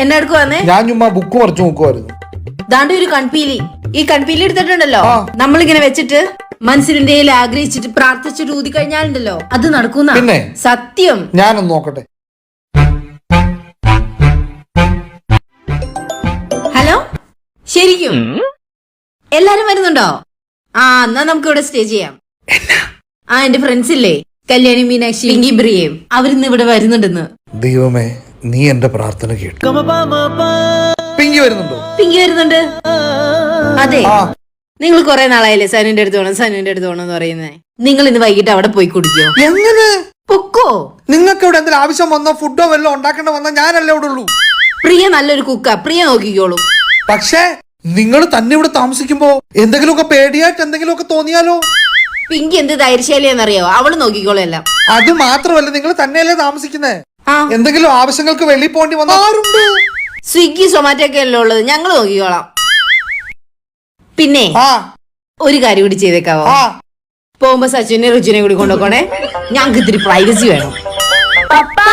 എന്നെ എടുക്കുവാന്നേ ഞാൻ ചുമ്മാ ബുക്ക് മറിച്ച് നോക്കുമായിരുന്നു ദാണ്ട് ഒരു കൺപീലി. ഈ കൺപീലി എടുത്തിട്ടുണ്ടല്ലോ. നമ്മളിങ്ങനെ വെച്ചിട്ട് മനസ്സിന്റെ ആഗ്രഹിച്ചിട്ട് പ്രാർത്ഥിച്ചിട്ട് ഊതി കഴിഞ്ഞാലുണ്ടല്ലോ? അത് നടക്കുന്ന? പിന്നെ? സത്യം. ഞാനൊന്ന് നോക്കട്ടെ. ഹലോ? ശരിക്കും? എല്ലാരും വരുന്നുണ്ടോ? ആ എന്നാ നമുക്ക് ഇവിടെ സ്റ്റേ ചെയ്യാം. ആ എന്റെ ഫ്രണ്ട്സ് ഇല്ലേ? കല്യാണി മീനാക്ഷി പിങ്കി ബ്രിയേം അവരിന്ന് ഇവിടെ വരുന്നുണ്ടെന്ന്. ദൈവമേ. നീ എന്റെ പ്രാർത്ഥന കേട്ടു. പിങ്കി വരുന്നുണ്ടോ? പിങ്കി വരുന്നുണ്ട്. അതെ. നിങ്ങൾ കുറെ നാളായില്ലേ സനുവിന്റെ അടുത്ത് പോകണം സനുവിന്റെ അടുത്ത് പോകണം എന്ന് പറയുന്നേ. നിങ്ങൾ ഇന്ന് വൈകിട്ട് അവിടെ പോയി കുടിക്കോ. എങ്ങനെ? പൊക്കോ? നിങ്ങൾക്ക് ഇവിടെ എന്തെങ്കിലും ആവശ്യം വന്നോ ഫുഡോ വല്ലതും ഉണ്ടാക്കേണ്ട വന്നോ ഞാനല്ലേ ഇവിടെ ഉള്ളൂ. പ്രിയ നല്ലൊരു കുക്ക പ്രിയ നോക്കിക്കോളൂ. പക്ഷേ നിങ്ങൾ തന്നെ ഇവിടെ താമസിക്കുമ്പോ എന്തെങ്കിലുമൊക്കെ പേടിയായിട്ട് എന്തെങ്കിലുമൊക്കെ തോന്നിയാലോ? പിങ്കി എന്ത് ധൈര്യശാലിയാന്നറിയോ അവൾ നോക്കിക്കോളൂ എല്ലാം. അത് മാത്രമല്ല നിങ്ങൾ തന്നെയല്ലേ താമസിക്കുന്നേ? എന്തെങ്കിലും ആവശ്യങ്ങൾക്ക് വെളിയിൽ പോണ്ടി വന്നാറുണ്ട് സ്വിഗ്ഗി സൊമാറ്റോ ഒക്കെ അല്ലേ ഉള്ളത്? ഞങ്ങൾ നോക്കിക്കോളാം. പിന്നെ ആ. ഒരു കാര്യം കൂടി ചെയ്തേക്കാവോ? ആ. പോകുമ്പോ സച്ചിനെ റുചിനെ കൂടി കൊണ്ടുപോകണേ ഞങ്ങൾക്ക് ഇത്തിരി പ്രൈവസി വേണം. പപ്പാ